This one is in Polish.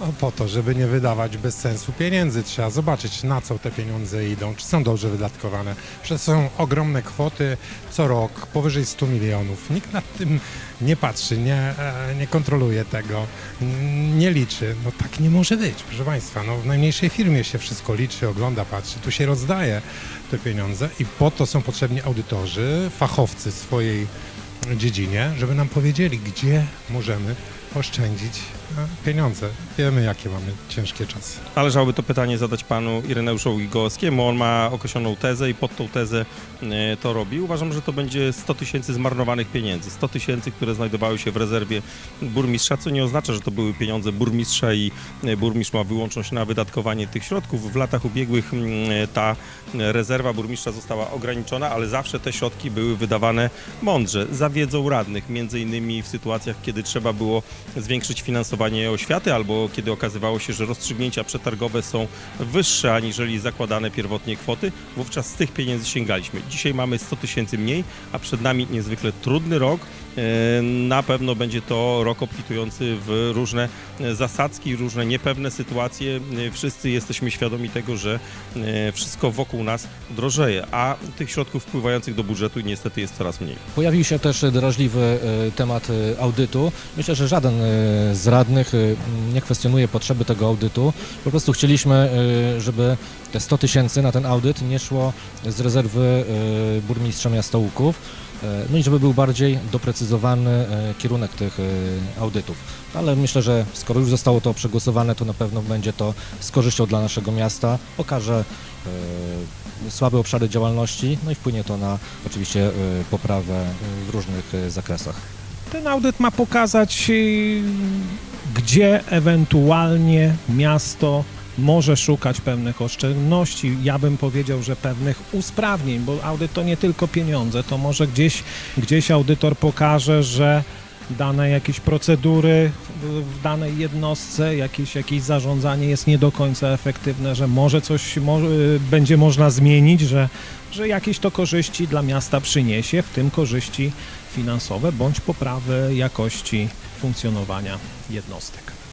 No, po to, żeby nie wydawać bez sensu pieniędzy. Trzeba zobaczyć, na co te pieniądze idą, czy są dobrze wydatkowane. Przecież są ogromne kwoty co rok, powyżej 100 milionów. Nikt nad tym nie patrzy, nie, e, nie kontroluje tego, nie liczy. No tak nie może być, proszę Państwa. No, w najmniejszej firmie się wszystko liczy, ogląda, patrzy. Tu się rozdaje te pieniądze i po to są potrzebni audytorzy, fachowcy swojej dziedzinie, żeby nam powiedzieli, gdzie możemy oszczędzić e, pieniądze. Wiemy, jakie mamy ciężkie czasy. Należałoby to pytanie zadać panu Ireneuszowi Gołowskiemu. On ma określoną tezę i pod tą tezę e, to robi. Uważam, że to będzie 100 tysięcy zmarnowanych pieniędzy. 100 tysięcy, które znajdowały się w rezerwie burmistrza, co nie oznacza, że to były pieniądze burmistrza i e, burmistrz ma wyłączność na wydatkowanie tych środków. W latach ubiegłych mm, ta rezerwa burmistrza została ograniczona, ale zawsze te środki były wydawane mądrze, za wiedzą radnych, między innymi w sytuacjach, kiedy trzeba było zwiększyć finansowanie oświaty albo kiedy okazywało się, że rozstrzygnięcia przetargowe są wyższe aniżeli zakładane pierwotnie kwoty, wówczas z tych pieniędzy sięgaliśmy. Dzisiaj mamy 100 tysięcy mniej, a przed nami niezwykle trudny rok. E, Na pewno będzie to rok obfitujący w różne e, zasadzki, różne niepewne sytuacje. E, Wszyscy jesteśmy świadomi tego, że wszystko wokół nas drożeje, a tych środków wpływających do budżetu niestety jest coraz mniej. Pojawił się też drażliwy e, temat e, audytu. Myślę, że żaden e, z radnych nie kwestionuje potrzeby tego audytu. Po prostu chcieliśmy, żeby te 100 tysięcy na ten audyt nie szło z rezerwy burmistrza miasta Łuków. E, No i żeby był bardziej doprecyzowany e, kierunek tych e, audytów. Ale myślę, że skoro już zostało to przegłosowane, to na pewno będzie to z korzyścią dla naszego miasta. Pokaże słabe obszary działalności, no i wpłynie to na oczywiście poprawę w różnych zakresach. Ten audyt ma pokazać, gdzie ewentualnie miasto może szukać pewnych oszczędności. Ja bym powiedział, że pewnych usprawnień, bo audyt to nie tylko pieniądze, to może gdzieś, gdzieś audytor pokaże, że dane jakieś procedury w, danej jednostce, jakieś, jakieś zarządzanie jest nie do końca efektywne, że może coś y, będzie można zmienić, że, że jakieś to korzyści dla miasta przyniesie, w tym korzyści finansowe bądź poprawę jakości funkcjonowania jednostek.